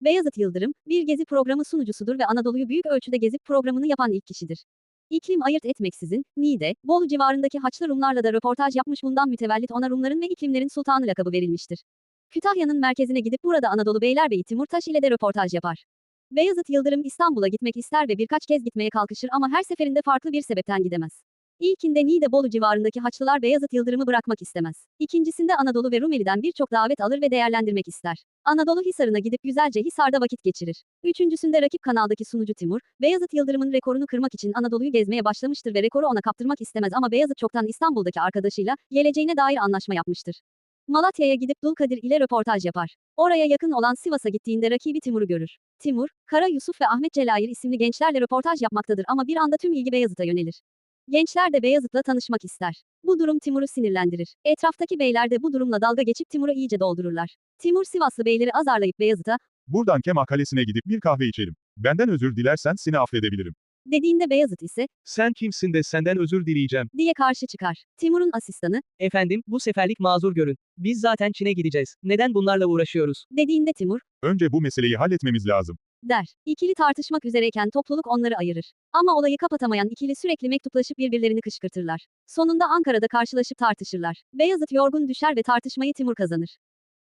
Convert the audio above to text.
Beyazıt Yıldırım, bir gezi programı sunucusudur ve Anadolu'yu büyük ölçüde gezip programını yapan ilk kişidir. İklim ayırt etmeksizin, Niğde, Bolu civarındaki Haçlı Rumlarla da röportaj yapmış bundan mütevellit ona Rumların ve iklimlerin sultanı lakabı verilmiştir. Kütahya'nın merkezine gidip burada Anadolu Beylerbeyi Timurtaş ile de röportaj yapar. Beyazıt Yıldırım İstanbul'a gitmek ister ve birkaç kez gitmeye kalkışır ama her seferinde farklı bir sebepten gidemez. İlkinde Niğde Bolu civarındaki Haçlılar Beyazıt Yıldırım'ı bırakmak istemez. İkincisinde Anadolu ve Rumeli'den birçok davet alır ve değerlendirmek ister. Anadolu Hisarı'na gidip güzelce Hisar'da vakit geçirir. Üçüncüsünde rakip kanaldaki sunucu Timur, Beyazıt Yıldırım'ın rekorunu kırmak için Anadolu'yu gezmeye başlamıştır ve rekoru ona kaptırmak istemez ama Beyazıt çoktan İstanbul'daki arkadaşıyla geleceğine dair anlaşma yapmıştır. Malatya'ya gidip Dulkadir ile röportaj yapar. Oraya yakın olan Sivas'a gittiğinde rakibi Timur'u görür. Timur, Kara Yusuf ve Ahmet Celayir isimli gençlerle röportaj yapmaktadır ama bir anda tüm ilgi Beyazıt'a yönelir. Gençler de Beyazıt'la tanışmak ister. Bu durum Timur'u sinirlendirir. Etraftaki beyler de bu durumla dalga geçip Timur'u iyice doldururlar. Timur Sivaslı beyleri azarlayıp Beyazıt'a, Buradan Kema Kalesi'ne gidip bir kahve içelim. Benden özür dilersen seni affedebilirim. dediğinde Beyazıt ise, Sen kimsin de senden özür dileyeceğim. diye karşı çıkar. Timur'un asistanı, Efendim, bu seferlik mazur görün. Biz zaten Çin'e gideceğiz. Neden bunlarla uğraşıyoruz? dediğinde Timur, Önce bu meseleyi halletmemiz lazım. Der. İkili tartışmak üzereyken topluluk onları ayırır. Ama olayı kapatamayan ikili sürekli mektuplaşıp birbirlerini kışkırtırlar. Sonunda Ankara'da karşılaşıp tartışırlar. Beyazıt yorgun düşer ve tartışmayı Timur kazanır.